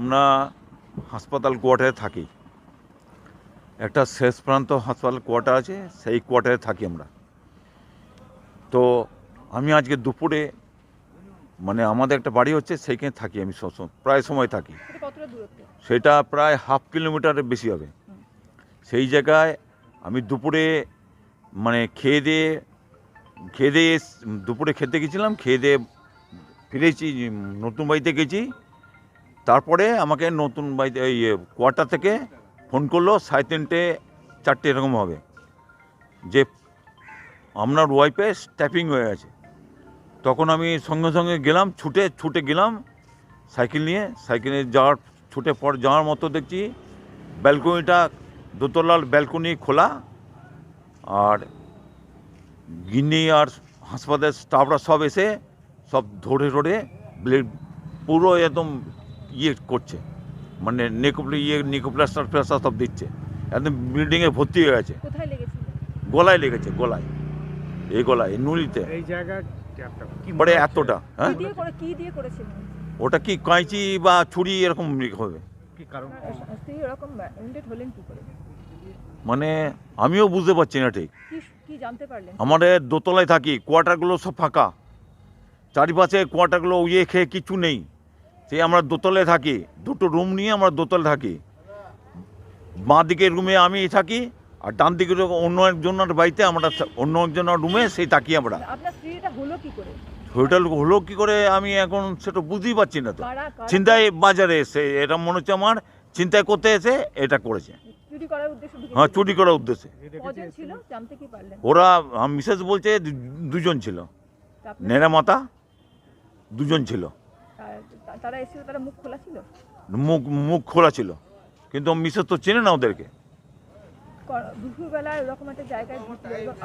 আমরা হাসপাতাল কোয়ার্টারে থাকি। একটা শেষ প্রান্ত হাসপাতাল কোয়ার্টার আছে সেই কোয়ার্টারে থাকি আমরা। তো আমি আজকে দুপুরে মানে আমাদের একটা বাড়ি হচ্ছে সেইখানে থাকি আমি সবসময় প্রায় সময় থাকি। সেটা প্রায় হাফ কিলোমিটারের বেশি হবে। সেই জায়গায় আমি দুপুরে মানে খেয়ে দিয়ে খেয়ে দিয়ে দুপুরে খেতে গেছিলাম খেয়ে দিয়ে ফিরেছি নতুন বাড়িতে গেছি। তারপরে আমাকে নতুন বাড়িতে, এই কোয়ার্টার থেকে ফোন করল, সাড়ে তিনটে, চারটে এরকম হবে। যে আপনার ওয়াইফে স্ট্যাপিং হয়ে গেছে। তখন আমি সঙ্গে সঙ্গে গেলাম, ছুটে ছুটে গেলাম, সাইকেল নিয়ে। সাইকেলে যাওয়ার, ছুটে পর যাওয়ার মতো দেখছি, ব্যালকনিটা দোতলার ব্যালকনি খোলা। আর গিন্নি আর হাসপাতালের স্টাফরা সব এসে সব ধরে ধরে ব্লেড পুরো একদম ইয়ে করছে। মানে নেকোপ্লি ইয়ে নিকোপ্লাস্টার ফ্লাস্টার সব দিচ্ছে। একদম বিল্ডিংয়ে ভর্তি হয়ে গেছে। গলায় লেগেছে গলায়। এই গলায় নুলিতে। এই জায়গা কি পরে এতটা হ্যাঁ? কি দিয়ে করে কি দিয়ে করেছিলেন ওটা কি কাঁচি বা ছুরি এরকম হবে? মানে আমিও বুঝতে পারছি না ঠিক। কি কি জানতে পারলেন? আমাদের দোতলায় থাকি কোয়ার্টারগুলো সব ফাঁকা। চারিপাশে কোয়ার্টারগুলো ইয়ে খেয়ে কিছু নেই। সেই আমরা দোতলে থাকি দুটো রুম নিয়ে আমরা দোতলে থাকি। বাঁ দিকের রুমে আমি থাকি আর ডান দিকের অন্য একজনের বাড়িতে আমরা অন্য একজনের রুমে সেই থাকি আমরা। আপনার স্ত্রী এটা হলো কি করে? হোটেল হলো কি করে আমি এখন সেটা বুঝতেই পারছি না তো। চিন্তায় বাজারে এসে এটা মনে হচ্ছে আমার চিন্তায় করতে এসে এটা করেছে? হ্যাঁ চুরি করার উদ্দেশ্যে। পারলেন? ওরা মিসেস বলছে দুজন ছিল। নেড়া মাতা দুজন ছিল। তারা এসেছিল তারা মুখ খোলা ছিল? মুখ মুখ খোলা ছিল। কিন্তু মিসেস তো চেনে না ওদেরকে। দুপুরবেলা এরকম একটা জায়গায়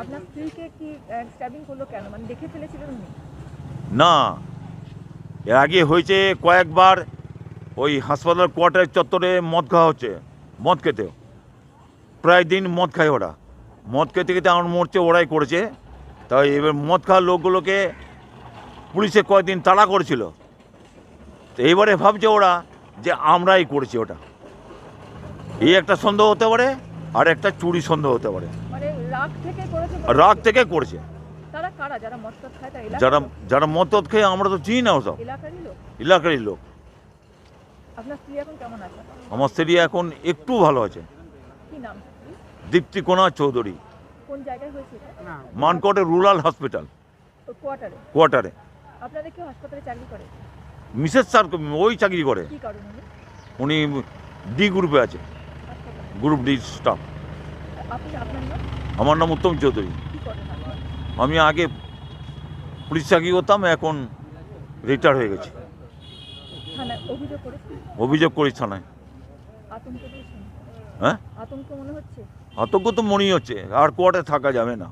আপনার স্ত্রীকে কি স্ট্যাবিং করল কেন? মানে দেখে ফেলেছিলেন না। এর আগে হয়েছে কয়েকবার ওই হাসপাতাল কোয়ার্টার চত্বরে মদ খাওয়া হচ্ছে মদ খেতে। প্রায় দিন মদ খায় ওরা। মদ খেতে খেতে আমার মরছে ওরাই করেছে। তাই এবার মদ খাওয়ার লোকগুলোকে পুলিশে কয়েকদিন তাড়া করেছিল। তো এইবারে ভাবছে ওরা যে আমরাই করেছি ওটা। এই একটা সন্দেহ হতে পারে আর একটা চুরি সন্দেহ হতে পারে। মানে রাগ থেকে করেছে বলে- রাগ থেকে করেছে। তারা কারা? যারা যারা লোক? যারা মদ টদ খেয়ে আমরা তো চিনি না ওসব। এলাকারই লোক? এলাকারই লোক। আপনার স্ত্রী এখন কেমন আছে? আমার স্ত্রী এখন একটু ভালো আছে। চৌধুরী। কোন? না। মানকোটে রুরাল হসপিটাল। কোয়ার্টারে? কোয়ার্টারে। মিসেস স্যার ওই চাকরি করে। উনি? ডি গ্রুপে আছে। Group D staff. আমার নাম উত্তম চৌধুরী? আমি আগে পুলিশ চাকরি করতাম এখন রিটায়ার হয়ে গেছি। অভিযোগ করি থানায়। হ্যাঁ? আতঙ্ক মনে তো মনেই হচ্ছে আর কোয়ার্টারে থাকা যাবে না।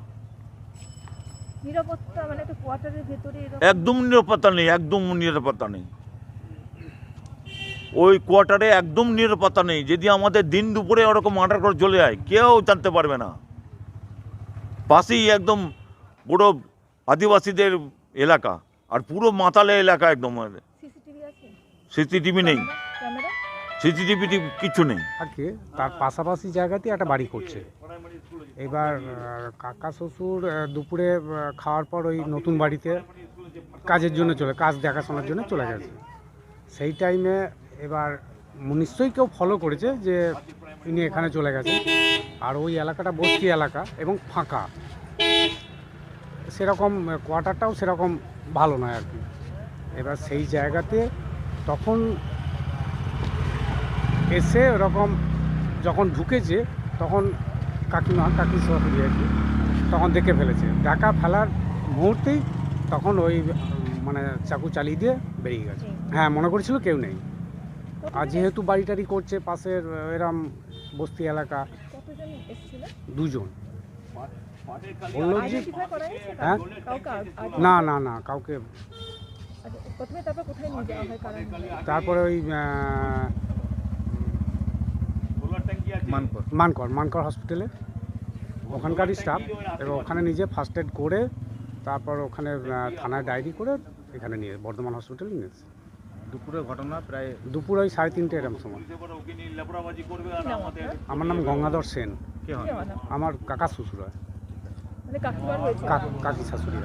নিরাপত্তা মানে একটা কোয়ার্টারের ভেতরে একদম নিরাপত্তা নেই একদম নিরাপত্তা নেই। ওই কোয়ার্টারে একদম নিরাপত্তা নেই। যদি আমাদের দিন দুপুরে ওরকম মার্ডার করে চলে যায় কেউ জানতে পারবে না। পাশেই একদম পুরো আদিবাসীদের এলাকা আর পুরো মাতালে এলাকা একদম। সিসিটিভি নেই। ক্যামেরা সিসিটিভি কিছু নেই। থাকে, তার পাশাপাশি জায়গাতে একটা বাড়ি করছে। এবার কাকা শ্বশুর দুপুরে খাওয়ার পর ওই নতুন বাড়িতে কাজের জন্য চলে, কাজ দেখাশোনার জন্য চলে গেছে। সেই টাইমে এবার নিশ্চয়ই কেউ ফলো করেছে যে ইনি এখানে চলে গেছে আর ওই এলাকাটা বস্তি এলাকা এবং ফাঁকা। সেরকম কোয়ার্টারটাও সেরকম ভালো নয় আর কি। এবার সেই জায়গাতে তখন এসে ওরকম যখন ঢুকেছে তখন কাকিমা কাকি আর কি তখন দেখে ফেলেছে। ডাকা ফেলার মুহূর্তেই তখন ওই মানে চাকু চালিয়ে দিয়ে বেরিয়ে গেছে। হ্যাঁ মনে করেছিল কেউ নেই। আর যেহেতু বাড়ি টাড়ি করছে পাশের এরম বস্তি এলাকা দুজন। বলল যে হ্যাঁ? না না না কাউকে আচ্ছা, তারপর ওই মানকর। মানকর হসপিটালে ওখানকারই স্টাফ এবং ওখানে নিজে ফার্স্ট এড করে তারপর ওখানে থানায় ডায়েরি করে এখানে নিয়ে বর্ধমান হসপিটালে নিয়ে এসেছে। দুপুরে ঘটনা প্রায় দুপুর ওই সাড়ে তিনটে এরকম সময়। আমার নাম গঙ্গাধর সেন। আমার কাকা শ্বশুর হয়। মানে কাক- কাকি শাশুড়ি